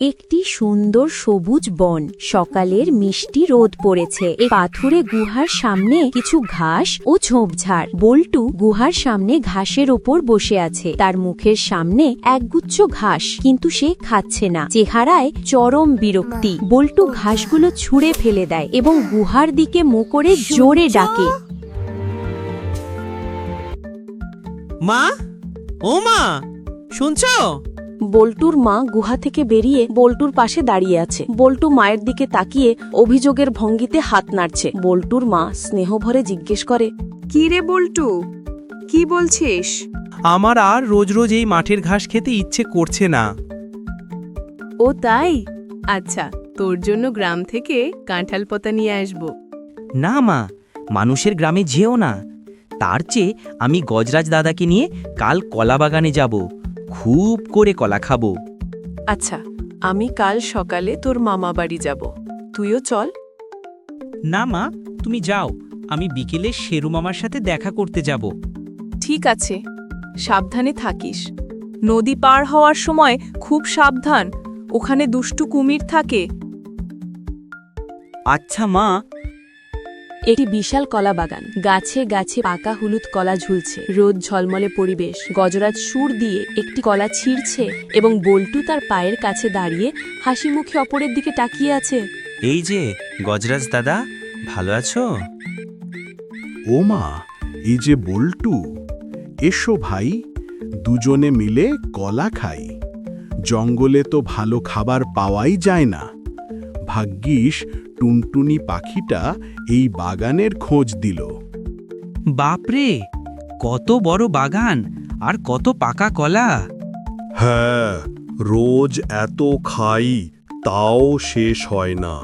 একটি সুন্দর সবুজ বন। সকালের মিষ্টি রোদ পড়েছে। পাথুরে গুহার সামনে কিছু ঘাস ও ঝোপঝাড়। বল্টু গুহার সামনে ঘাসের ওপর বসে আছে। তার মুখের সামনে একগুচ্ছ ঘাস, কিন্তু সে খাচ্ছে না। চেহারায় চরম বিরক্তি। বল্টু ঘাসগুলো ছুঁড়ে ফেলে দেয় এবং গুহার দিকে মুখ করে জোরে ডাকে। মা? ও মা! শুনছো? বল্টুর মা গুহা থেকে বেরিয়ে বল্টুর পাশে দাঁড়িয়ে আছে। বল্টু মায়ের দিকে তাকিয়ে অভিযোগের ভঙ্গিতে হাত নাড়ছে। বল্টুর মা স্নেহভরে জিজ্ঞেস করে কি রে বল্টু? কি বলছিস? আমার আর রোজ রোজ এই মাঠের ঘাস খেতে ইচ্ছে করছে না। ও তাই? আচ্ছা তোর জন্য গ্রাম থেকে কাঁঠাল পাতা নিয়ে আসব। না মা মানুষের গ্রামে যেও না। তার চেয়ে আমি গজরাজ দাদাকে নিয়ে কাল কলা বাগানে যাব। খুব করে কলা খাব। আচ্ছা আমি কাল সকালে তোর মামা বাড়ি যাব। তুইও চল। না মা তুমি যাও। আমি বিকেলে শেরু মামার সাথে দেখা করতে যাব। ঠিক আছে সাবধানে থাকিস। নদী পার হওয়ার সময় খুব সাবধান ওখানে দুষ্টু কুমির থাকে। আচ্ছা মা একটি বিশাল কলা বাগান। গাছে গাছে পাকা হলুদ কলা ঝুলছে। রোদ ঝলমলে পরিবেশ। গজরাজ সুর দিয়ে একটি কলা ছিঁড়ছে এবং বল্টু তার পায়ের কাছে দাঁড়িয়ে হাসি মুখে অপরের দিকে তাকিয়ে আছে। এই যে গজরাজ দাদা ভালো আছো? ও মা এই যে বল্টু। এসো ভাই দুজনে মিলে কলা খাই। জঙ্গলে তো ভালো খাবার পাওয়াই যায় না। ভাগ্যিস টুনটুনি পাখিটা এই বাগানের খোঁজ দিল। বাপরে কত বড় বাগান আর কত পাকা কলা। হ্যাঁ রোজ এত খাই তাও শেষ হয় না।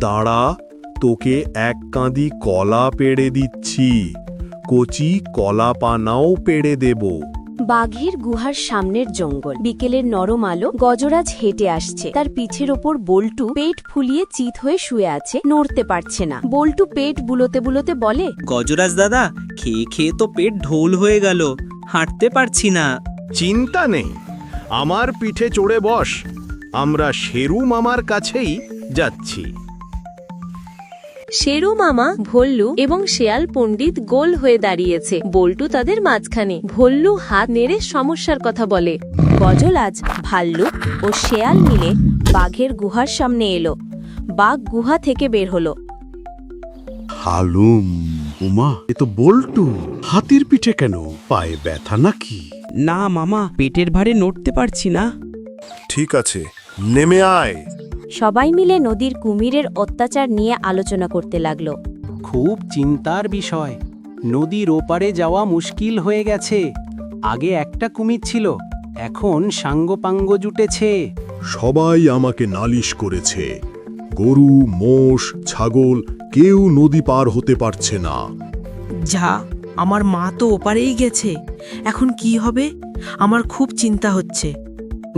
দাঁড়া তোকে এক কাঁদি কলা পেড়ে দিচ্ছি। কচি কলা পানাও পেড়ে দেব। বাঘের গুহার সামনের জঙ্গল। বিকেলের নরম আলো গজরাজ হেঁটে আসছে। তার পিঠের ওপর বল্টু পেট ফুলিয়ে চিত হয়ে শুয়ে আছে নড়তে পারছে না। বল্টু পেট বুলোতে বুলোতে বলে গজরাজ দাদা খেয়ে খেয়ে তো পেট ঢোল হয়ে গেল হাঁটতে পারছি না। চিন্তা নেই আমার পিঠে চড়ে বস আমরা শেরু মামার কাছেই যাচ্ছি। শেরু মামা ভল্লু এবং শেয়াল পণ্ডিত গোল হয়ে দাঁড়িয়েছে। বল্টু তাদের মাঝখানে। ভল্লু হাত নেড়ে সমস্যার কথা বলে। গজলাজ ভাল্লুক ও শেয়াল মিলে বাঘের গুহার সামনে এলো। বাঘ গুহা থেকে বের হলো। হালুম উমা এ তো বল্টু। হাতির পিঠে কেন? পায়ে ব্যথা নাকি? না মামা পেটের ভারে নড়তে পারছি না। ঠিক আছে নেমে আয়। সবাই মিলে নদীর কুমিরের অত্যাচার নিয়ে আলোচনা করতে লাগল। খুব চিন্তার বিষয়। নদীর ওপারে যাওয়া মুশকিল হয়ে গেছে। আগে একটা কুমির ছিল এখন সাঙ্গপাঙ্গ জুটেছে। সবাই আমাকে নালিশ করেছে গরু মোষ ছাগল কেউ নদী পার হতে পারছে না। যা আমার মা তো ওপারেই গেছে। এখন কি হবে? আমার খুব চিন্তা হচ্ছে।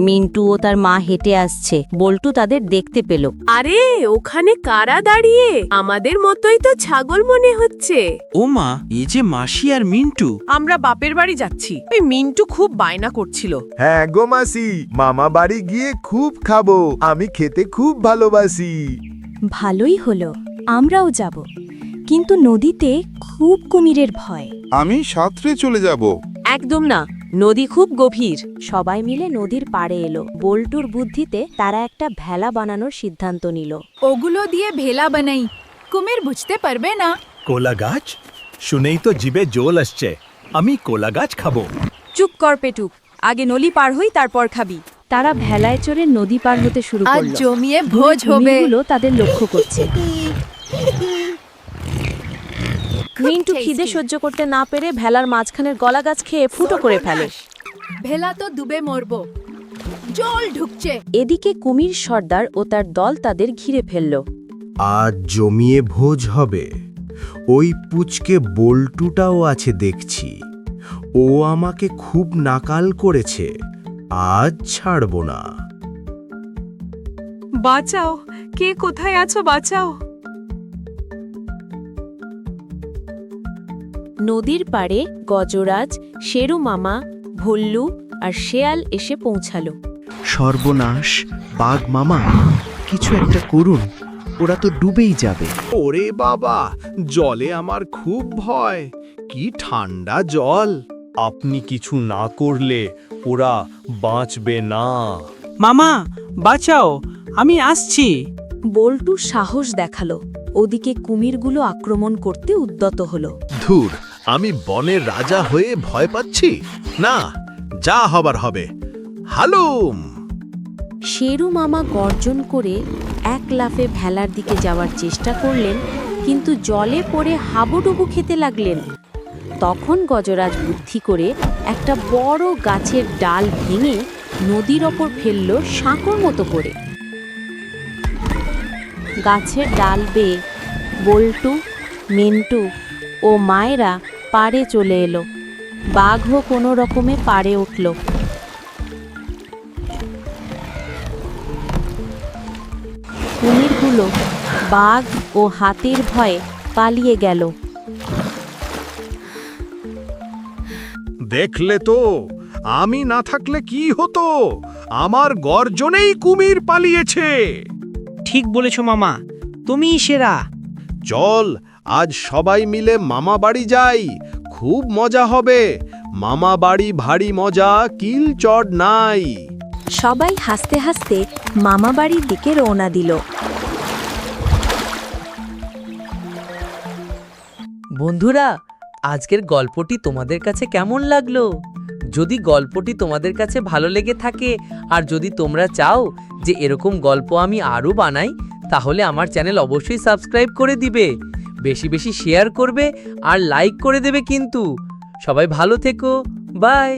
মিন্টু ও তার মা হেঁটে আসছে। বল্টু তাদের দেখতে পেল। আরে ওখানে কারা দাঁড়িয়ে? আমাদের মতোই তো ছাগল মনে হচ্ছে। ও মা এ যে মাসি আর মিন্টু। আমরা বাপের বাড়ি যাচ্ছি। ওই মিন্টু খুব বায়না করছিল। হ্যাঁ গো মাসি মামা বাড়ি গিয়ে খুব খাব। আমি খেতে খুব ভালোবাসি। ভালোই হলো আমরাও যাব। কিন্তু নদীতে খুব কুমিরের ভয়। আমি সাঁতরে চলে যাব। একদম না নদী খুব গভীর। সবাই মিলে নদীর পাড়ে এলো। বল্টুর বুদ্ধিতে তারা একটা ভেলা বানানোর সিদ্ধান্ত নিল। ওগুলো দিয়ে ভেলা বানাই। কুমির বুঝতে পারবে না। কোলা গাছ? শুনেই তো জিবে জোল আসছে। আমি কোলা গাছ খাব। চুপ কর পেটুক আগে নলি পার হই তারপর খাবি। তারা ভেলায় চড়ে নদী পার হতে শুরু আজ করল। জমিয়ে ভোজ হবে। তাদের লক্ষ্য করছে। মিন্টু খিদে সহ্য করতে না পেরে ভেলার মাঝখানের গলা গাছ খেয়ে ফুটো করে ফেলে। ভেলা তো ডুবে মরবো। জল ঢুকছে। এদিকে কুমির সর্দার ও তার দল তাদের ঘিরে ফেলল। আজ জমিয়ে ভোজ হবে। ওই পুচকে বল্টুটাও আছে দেখছি। ও আমাকে খুব নাকাল করেছে। আজ ছাড়ব না। বাঁচাও। কে কোথায় আছো বাঁচাও। নদীর পাড়ে গজরাজ শেরু মামা ভল্লু আর শেয়াল এসে পৌঁছালো। সর্বনাশ বাঘ মামা কিছু একটা করুন ওরা তো ডুবেই যাবে। ওরে বাবা জলে আমার খুব ভয় কি ঠান্ডা জল। আপনি কিছু না করলে ওরা বাঁচবে না। মামা বাঁচাও আমি আসছি। বল্টু সাহস দেখাল ওদিকে কুমিরগুলো আক্রমণ করতে উদ্যত হলো। ধুর আমি বনের রাজা হয়ে ভয় পাচ্ছি? না, যা হবার হবে। হালুম! শেরু মামা গর্জন করে এক লাফে ভেলার দিকে যাওয়ার চেষ্টা করলেন, কিন্তু জলে পড়ে হাবুডুবু খেতে লাগলেন। তখন গজরাজ বুদ্ধি করে একটা বড় গাছের ডাল ভেঙে নদীর ওপর ফেলল সাঁকোর মতো করে। গাছের ডাল বেয়ে বল্টু, মেন্টু ও মায়েরা পাড়ে চলে এলো। বাঘও কোনো রকমে পাড়ে উঠল। কুমিরগুলো বাঘ ও হাতির ভয়ে পালিয়ে গেল। দেখলে তো আমি না থাকলে কি হতো? আমার গর্জনেই কুমির পালিয়েছে। ঠিক বলেছ মামা তুমিই সেরা। চল আজ সবাই মিলে মামা বাড়ি যাই খুব মজা হবে। মামা বাড়ি ভারী মজা কিল চড় নাই। সবাই হাসতে হাসতে মামা বাড়ির দিকে রওনা দিল। বন্ধুরা আজকের গল্পটি তোমাদের কাছে কেমন লাগল? যদি গল্পটি তোমাদের কাছে ভালো লেগে থাকে আর যদি তোমরা চাও যে এরকম গল্প আমি আরও বানাই তাহলে আমার চ্যানেল অবশ্যই সাবস্ক্রাইব করে দিবে। বেশি বেশি শেয়ার করবে আর লাইক করে দেবে কিন্তু। সবাই ভালো থেকো বাই